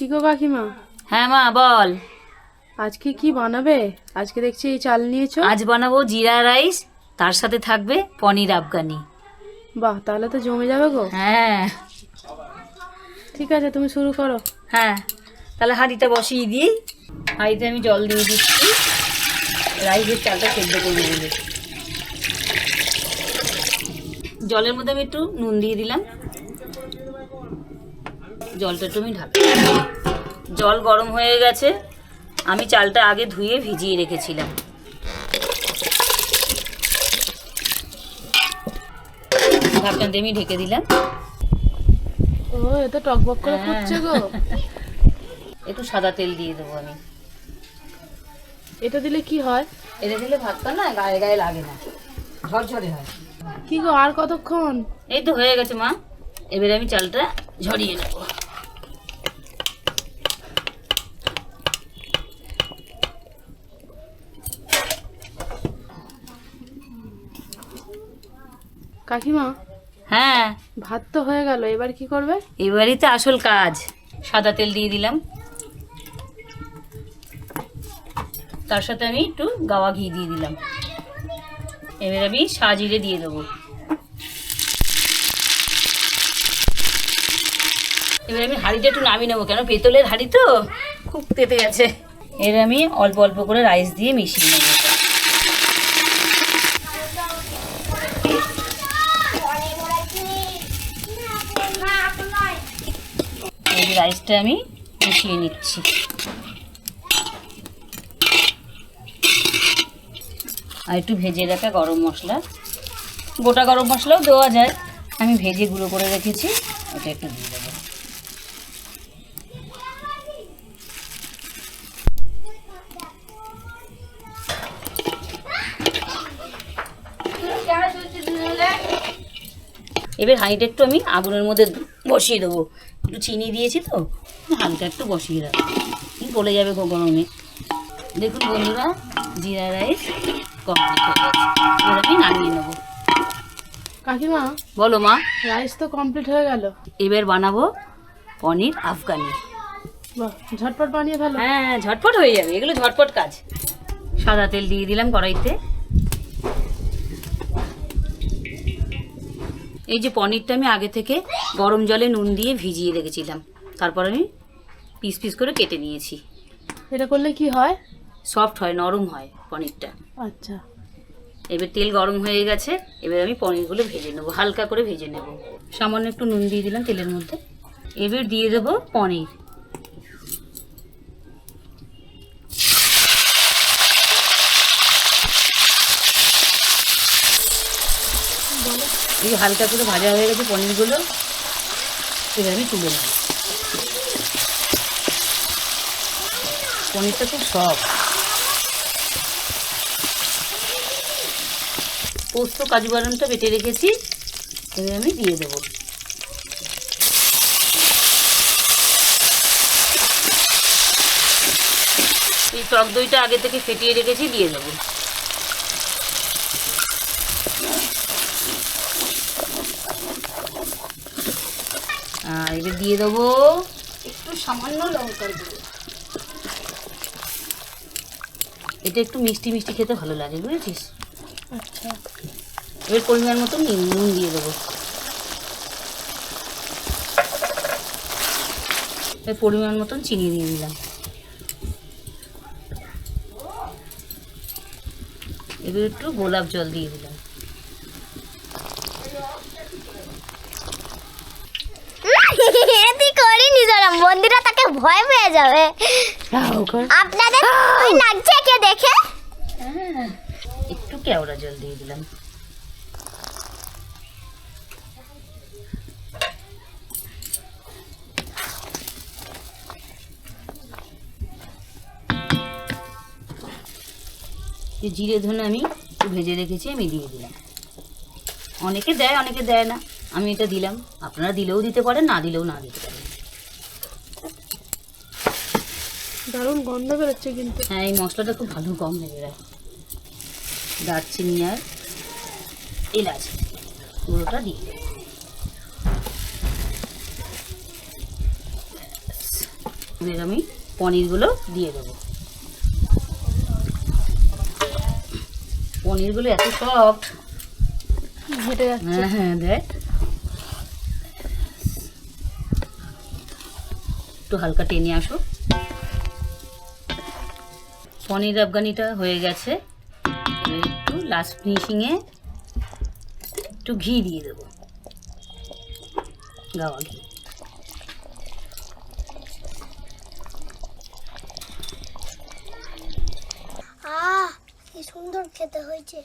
কি গো কাকিমা? হ্যাঁ মা বল। আজকে কি বানাবে? আজকে দেখছি এই চাল নিয়েছো। আজ বানাবো জিরা রাইস তার সাথে থাকবে পনির আফগানি। বাহ তাহলে তো জমে যাবে গো। হ্যাঁ। ঠিক আছে তুমি শুরু করো। হ্যাঁ তাহলে হাঁড়িটা বসিয়ে দিই। হাঁড়িতে আমি জল দিয়ে দিচ্ছি। রাইসের চালটা সেদ্ধ করে বলে জলের মধ্যে আমি একটু নুন দিয়ে দিলাম। জলটা একটু আমি জল গরম হয়ে গেছে আমি চালটা আগে ধুয়ে ভিজিয়ে রেখেছিলাম। ঢাকনা দিয়ে আমি ঢেকে দিলাম। ও এ তো টকবক করে হ্যাঁ। ফুটছে গো। একটু সাদা তেল দিয়ে দেবো আমি। এটা দিলে কি হয়? এটা দিলে ভাতটা না গায়ে গায়ে লাগে না। ঝরঝরে হয়। কি গো আর কতক্ষণ? এই তো হয়ে গেছে মা। এবারে আমি চালটা ঝরিয়ে নেব। কাকিমা হ্যাঁ। ভাত তো হয়ে গেল এবার কি করবে? এবারই তো আসল কাজ। সাদা তেল দিয়ে দিলাম। তার সাথে আমি একটু গাওয়া ঘি দিয়ে দিলাম। এবার আমি সাজিরে দিয়ে দেবো। এবার আমি হাঁড়িটা একটু নামিয়ে নেব। কেন? পেতলের হাঁড়ি তো? খুব তেতে গেছে এর আমি অল্প অল্প করে রাইস দিয়ে মিশিয়ে নেব। রাইসটা আমি মিশিয়ে নিচ্ছি। আর একটু ভেজে রাখা গরম মশলা। গোটা গরম মশলাও দেওয়া যায়। আমি ভেজে গুঁড়ো করে রেখেছি। ওটা একটু দিয়ে দেবো। এবার হাঁড়িটা একটু আমি আগুনের মধ্যে বসিয়ে দেবো। একটু চিনি দিয়েছি তো হালকা একটু বসিয়ে দেবো। গলে যাবে গো গরমে? দেখুন বন্ধুরা জিরা রাইস কমপ্লিট হয়ে গেছে। এবার আমি নামিয়ে নেব। কাকিমা বলো মা। রাইস তো কমপ্লিট হয়ে গেল। এবার বানাবো পনির আফগানি। বাহ ঝটপট বানিয়ে ফেলো। হ্যাঁ ঝটপট হয়ে যাবে। এগুলো ঝটপট কাজ। সাদা তেল দিয়ে দিলাম কড়াইতে। এই যে পনিরটা আমি আগে থেকে গরম জলে নুন দিয়ে ভিজিয়ে রেখেছিলাম। তারপর আমি পিস পিস করে কেটে নিয়েছি। এটা করলে কি হয়? সফট হয় নরম হয় পনিরটা। আচ্ছা। এবার তেল গরম হয়ে গেছে এবার আমি পনিরগুলো ভেজে নেব হালকা করে ভেজে নেব। সামান্য একটু নুন দিয়ে দিলাম তেলের মধ্যে। এবার দিয়ে দেবো পনির। এই হালকা করে ভাজা হয়ে গেছে পনিরগুলো, এবার আমি তুলে নেব। পনিরটা খুব সফট। পোস্ত, কাজু বাদামটা বেটে রেখেছি, এবার আমি দিয়ে দেবো। এই টক দইটা আগে থেকে ফেটিয়ে রেখেছি, দিয়ে দেবো। আর এবার দিয়ে দেবো একটু সামান্য লঙ্কার গুঁড়ো। এটা একটু মিষ্টি মিষ্টি খেতে ভালো লাগে বুঝেছিস? আচ্ছা। এবার পরিমাণ মতো নুন দিয়ে দেবো। এবার পরিমাণ মতন চিনি দিয়ে দিলাম। এবার একটু গোলাপ জল দিয়ে দিলাম এটি করিনি জানাম বন্ধুরা তাকে ভয় পেয়ে যাবে। আপনাদের ওই লাগছে কে দেখে? হ্যাঁ, একটু কেওড়া জল দিয়ে দিলাম। জিরে ধনে আমি একটু ভেজে রেখেছি আমি দিয়ে দিলাম। অনেকে দেয় অনেকে দেয় না। আমি এটা দিলাম। আপনারা দিলেও দিতে পারেন না দিলেও না দিতে পারেন। দারুণ গন্ধ বেরোচ্ছে কিন্তু। হ্যাঁ এই মশলাটা খুব ভালো কম হয়ে যায় দারচিনি আর এলাচ পুরোটা দিয়ে দেবো। এবার আমি পনিরগুলো দিয়ে দেবো। পনিরগুলো এত সফট ঘেটে যাচ্ছে। হ্যাঁ হ্যাঁ দেখ। একটু হালকা টেনে আসো। পনির আফগানিটা হয়ে গেছে। একটু লাস্ট ফিনিশিংয়ে একটু ঘি দিয়ে দেবো। গাওয়া ঘি। আহ, কি সুন্দর খেতে হয়েছে।